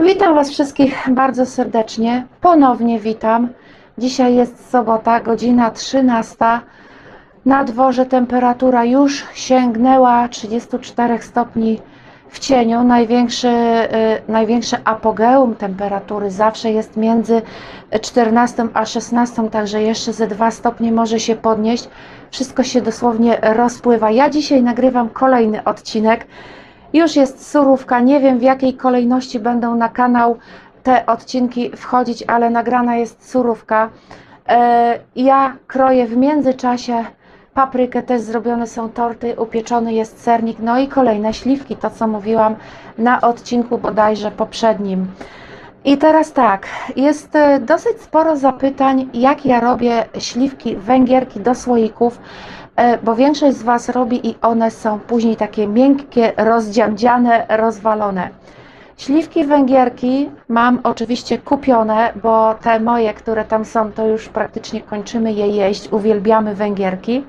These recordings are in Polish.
Witam Was wszystkich bardzo serdecznie. Ponownie witam. Dzisiaj jest sobota, godzina 13. Na dworze temperatura już sięgnęła 34 stopni w cieniu. Największy, y, największe apogeum temperatury zawsze jest między 14 a 16, także jeszcze ze 2 stopnie może się podnieść. Wszystko się dosłownie rozpływa. Ja dzisiaj nagrywam kolejny odcinek. Już jest surówka, nie wiem w jakiej kolejności będą na kanał te odcinki wchodzić, ale nagrana jest surówka. E, Ja kroję w międzyczasie paprykę, też zrobione są torty, upieczony jest sernik, no i kolejne śliwki, to co mówiłam na odcinku bodajże poprzednim. I teraz tak, jest e, dosyć sporo zapytań, jak ja robię śliwki węgierki do słoików, bo większość z Was robi i one są później takie miękkie, rozdziamdziane, rozwalone. Śliwki węgierki mam oczywiście kupione, bo te moje, które tam są, to już praktycznie kończymy je jeść. Uwielbiamy węgierki.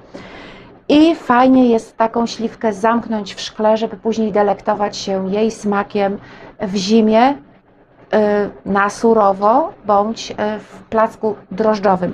I fajnie jest taką śliwkę zamknąć w szkle, żeby później delektować się jej smakiem w zimie, na surowo bądź y, w placku drożdżowym.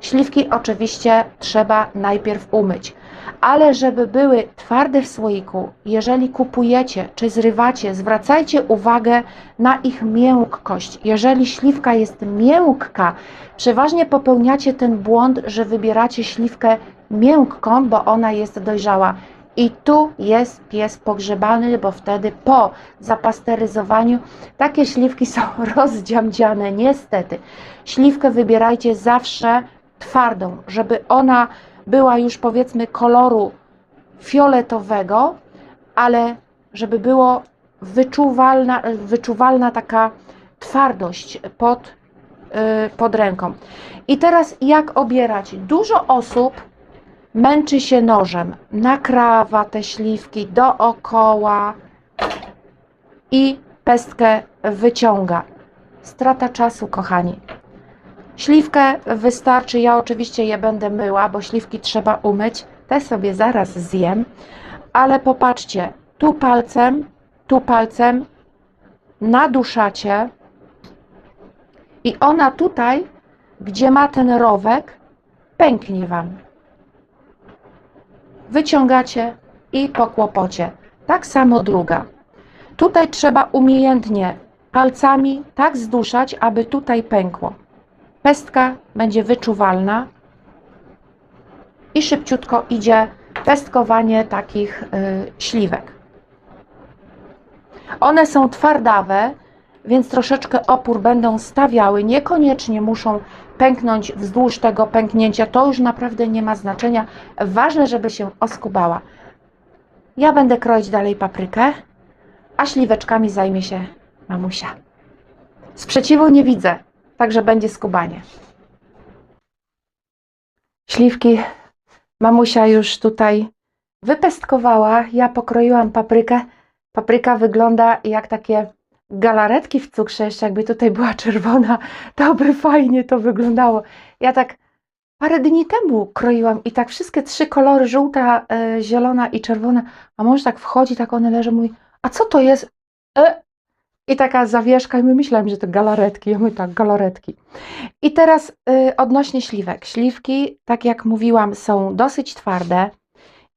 Śliwki oczywiście trzeba najpierw umyć, ale żeby były twarde w słoiku, jeżeli kupujecie czy zrywacie, zwracajcie uwagę na ich miękkość. Jeżeli śliwka jest miękka, przeważnie popełniacie ten błąd, że wybieracie śliwkę miękką, bo ona jest dojrzała. I tu jest pies pogrzebany, bo wtedy po zapasteryzowaniu takie śliwki są rozdziamdziane, niestety. Śliwkę wybierajcie zawsze twardą, żeby ona była już powiedzmy koloru fioletowego, ale żeby było wyczuwalna, wyczuwalna taka twardość pod, yy, pod ręką. I teraz jak obierać? Dużo osób męczy się nożem, nakrawa te śliwki dookoła i pestkę wyciąga. Strata czasu, kochani. Śliwkę wystarczy, ja oczywiście je będę myła, bo śliwki trzeba umyć. Te sobie zaraz zjem, ale popatrzcie, tu palcem, tu palcem naduszacie i ona tutaj, gdzie ma ten rowek, pęknie Wam wyciągacie i po kłopocie. Tak samo druga. Tutaj trzeba umiejętnie palcami tak zduszać, aby tutaj pękło. Pestka będzie wyczuwalna i szybciutko idzie pestkowanie takich y, śliwek. One są twardawe, więc troszeczkę opór będą stawiały. Niekoniecznie muszą pęknąć wzdłuż tego pęknięcia. To już naprawdę nie ma znaczenia. Ważne, żeby się oskubała. Ja będę kroić dalej paprykę, a śliweczkami zajmie się mamusia. Sprzeciwu nie widzę, także będzie skubanie. Śliwki mamusia już tutaj wypestkowała. Ja pokroiłam paprykę. Papryka wygląda jak takie galaretki w cukrze, jeszcze jakby tutaj była czerwona, to by fajnie to wyglądało. Ja tak parę dni temu kroiłam i tak wszystkie trzy kolory, żółta, e, zielona i czerwona, a może tak wchodzi, tak one leżą, mówi, a co to jest? E? I taka zawieszka i my że to galaretki, ja mówię tak, galaretki. I teraz y, odnośnie śliwek. Śliwki, tak jak mówiłam, są dosyć twarde,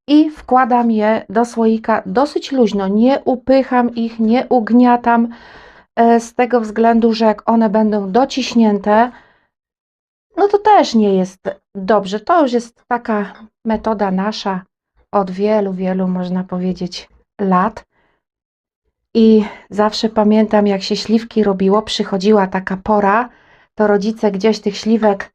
i wkładam je do słoika dosyć luźno. Nie upycham ich, nie ugniatam e, z tego względu, że jak one będą dociśnięte, no to też nie jest dobrze. To już jest taka metoda nasza od wielu, wielu, można powiedzieć, lat. I zawsze pamiętam, jak się śliwki robiło, przychodziła taka pora, to rodzice gdzieś tych śliwek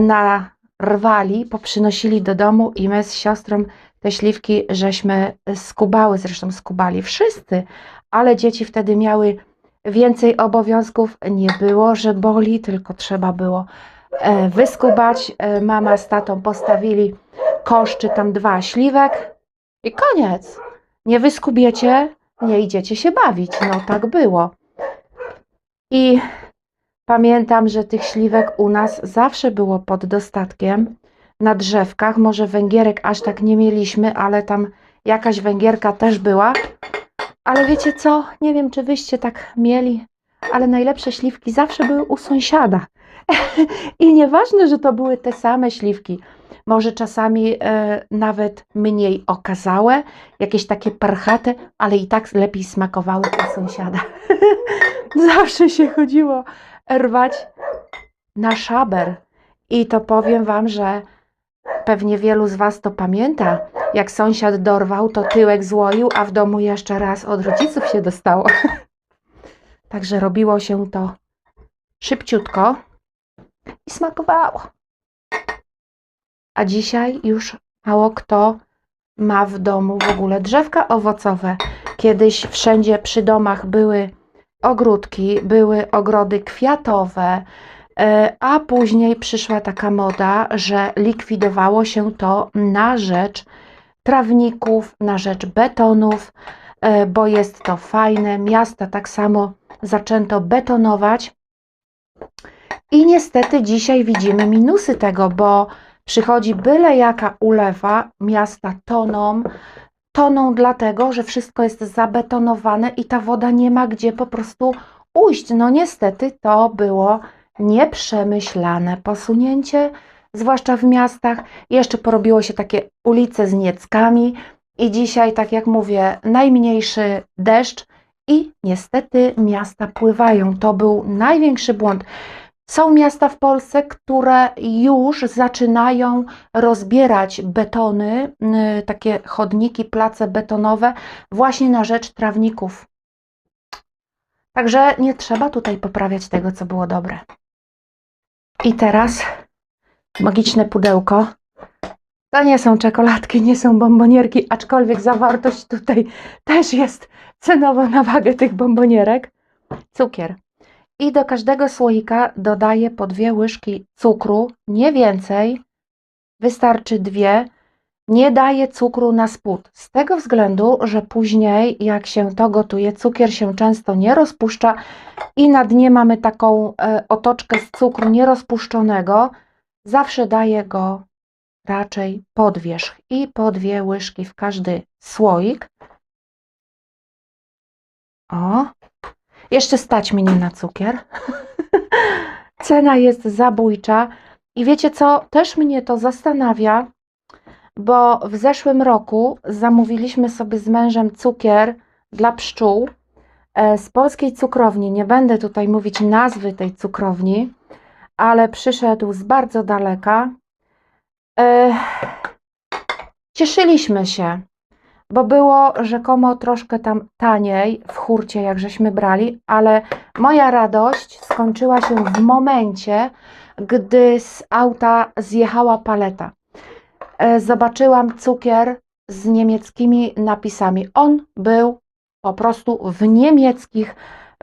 narwali, poprzynosili do domu i my z siostrą te śliwki żeśmy skubały, zresztą skubali wszyscy, ale dzieci wtedy miały więcej obowiązków. Nie było, że boli, tylko trzeba było e, wyskubać. E, Mama z tatą postawili kosz czy tam dwa śliwek i koniec. Nie wyskubiecie, nie idziecie się bawić. No tak było. I pamiętam, że tych śliwek u nas zawsze było pod dostatkiem na drzewkach. Może węgierek aż tak nie mieliśmy, ale tam jakaś węgierka też była. Ale wiecie co? Nie wiem, czy wyście tak mieli. ale najlepsze śliwki zawsze były u sąsiada. I nieważne, że to były te same śliwki, może czasami e, nawet mniej okazałe, jakieś takie parchate, ale i tak lepiej smakowały u sąsiada. zawsze się chodziło rwać na szaber. I to powiem Wam, że pewnie wielu z Was to pamięta. Jak sąsiad dorwał, to tyłek złoił, a w domu jeszcze raz od rodziców się dostało. Także robiło się to szybciutko i smakowało. A dzisiaj już mało kto ma w domu w ogóle drzewka owocowe. Kiedyś wszędzie przy domach były ogródki, były ogrody kwiatowe, a później przyszła taka moda, że likwidowało się to na rzecz trawników, na rzecz betonów, e, bo jest to fajne. Miasta tak samo zaczęto betonować. I niestety dzisiaj widzimy minusy tego, bo przychodzi byle jaka ulewa, miasta toną, toną dlatego, że wszystko jest zabetonowane i ta woda nie ma gdzie po prostu ujść. No niestety to było nieprzemyślane posunięcie, zwłaszcza w miastach. Jeszcze porobiło się takie ulice z nieckami i dzisiaj, tak jak mówię, najmniejszy deszcz i niestety miasta pływają. To był największy błąd. Są miasta w Polsce, które już zaczynają rozbierać betony, y, takie chodniki, place betonowe, właśnie na rzecz trawników. Także nie trzeba tutaj poprawiać tego, co było dobre. I teraz magiczne pudełko. To nie są czekoladki, nie są bombonierki, aczkolwiek zawartość tutaj też jest cenowo na wagę tych bombonierek. Cukier. I do każdego słoika dodaję po dwie łyżki cukru, nie więcej, wystarczy dwie. Nie daję cukru na spód, z tego względu, że później jak się to gotuje, cukier się często nie rozpuszcza i na dnie mamy taką e, otoczkę z cukru nierozpuszczonego. Zawsze daję go raczej pod wierzch i po dwie łyżki w każdy słoik. O, jeszcze stać mnie na cukier. Cena jest zabójcza. I wiecie co? Też mnie to zastanawia, bo w zeszłym roku zamówiliśmy sobie z mężem cukier dla pszczół e, z polskiej cukrowni. Nie będę tutaj mówić nazwy tej cukrowni, ale przyszedł z bardzo daleka. E, cieszyliśmy się bo było rzekomo troszkę tam taniej w hurcie, jak żeśmy brali, ale moja radość skończyła się w momencie, gdy z auta zjechała paleta. E, zobaczyłam cukier z niemieckimi napisami. On był po prostu w niemieckich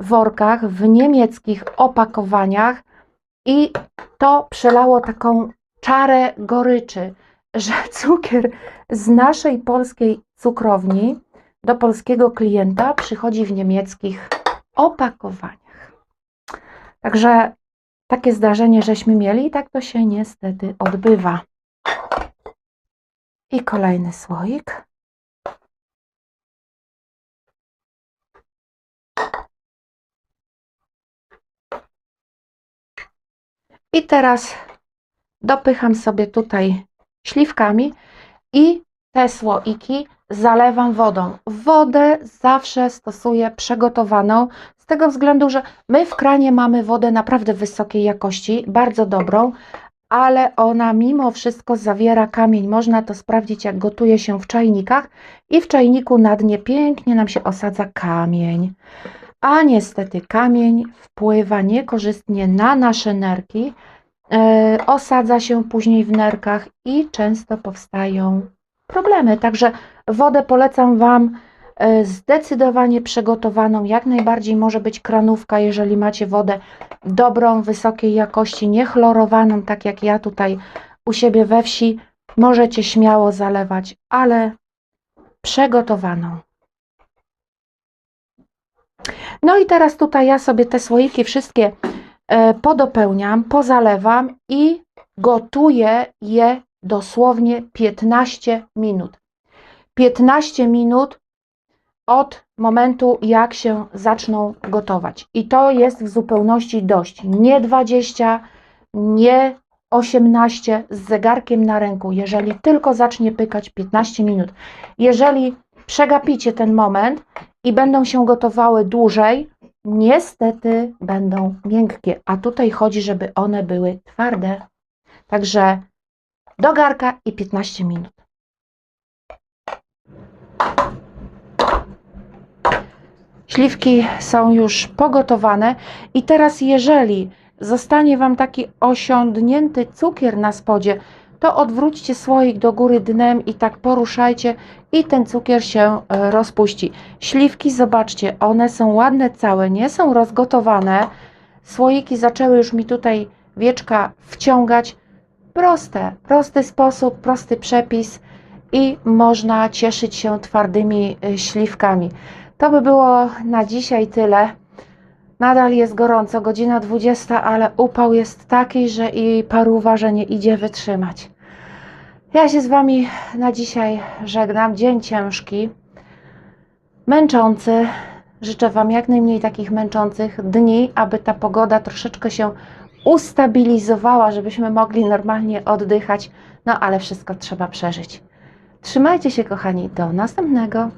workach, w niemieckich opakowaniach i to przelało taką czarę goryczy, że cukier z naszej polskiej cukrowni do polskiego klienta przychodzi w niemieckich opakowaniach. Także takie zdarzenie żeśmy mieli i tak to się niestety odbywa. I kolejny słoik. I teraz dopycham sobie tutaj śliwkami i te słoiki zalewam wodą. Wodę zawsze stosuję przygotowaną, z tego względu, że my w kranie mamy wodę naprawdę wysokiej jakości, bardzo dobrą, ale ona mimo wszystko zawiera kamień. Można to sprawdzić, jak gotuje się w czajnikach i w czajniku na dnie pięknie nam się osadza kamień. A niestety kamień wpływa niekorzystnie na nasze nerki, E, osadza się później w nerkach i często powstają problemy. Także wodę polecam Wam zdecydowanie przygotowaną. Jak najbardziej może być kranówka, jeżeli macie wodę dobrą, wysokiej jakości, niechlorowaną, tak jak ja tutaj u siebie we wsi. Możecie śmiało zalewać, ale przygotowaną. No i teraz tutaj ja sobie te słoiki wszystkie E, podopełniam, pozalewam i gotuję je dosłownie 15 minut. 15 minut od momentu, jak się zaczną gotować. I to jest w zupełności dość. Nie 20, nie 18 z zegarkiem na ręku, jeżeli tylko zacznie pykać 15 minut. Jeżeli przegapicie ten moment i będą się gotowały dłużej, niestety będą miękkie. A tutaj chodzi, żeby one były twarde. Także do garka i 15 minut. Śliwki są już pogotowane i teraz jeżeli zostanie Wam taki osiądnięty cukier na spodzie, to odwróćcie słoik do góry dnem i tak poruszajcie i ten cukier się e, rozpuści. Śliwki, zobaczcie, one są ładne całe, nie są rozgotowane. Słoiki zaczęły już mi tutaj wieczka wciągać. Proste, prosty sposób, prosty przepis i można cieszyć się twardymi y, śliwkami. To by było na dzisiaj tyle. Nadal jest gorąco, godzina 20, ale upał jest taki, że i paruwa, że nie idzie wytrzymać. Ja się z Wami na dzisiaj żegnam. Dzień ciężki, męczący. Życzę Wam jak najmniej takich męczących dni, aby ta pogoda troszeczkę się ustabilizowała, żebyśmy mogli normalnie oddychać. No ale wszystko trzeba przeżyć. Trzymajcie się, kochani. Do następnego.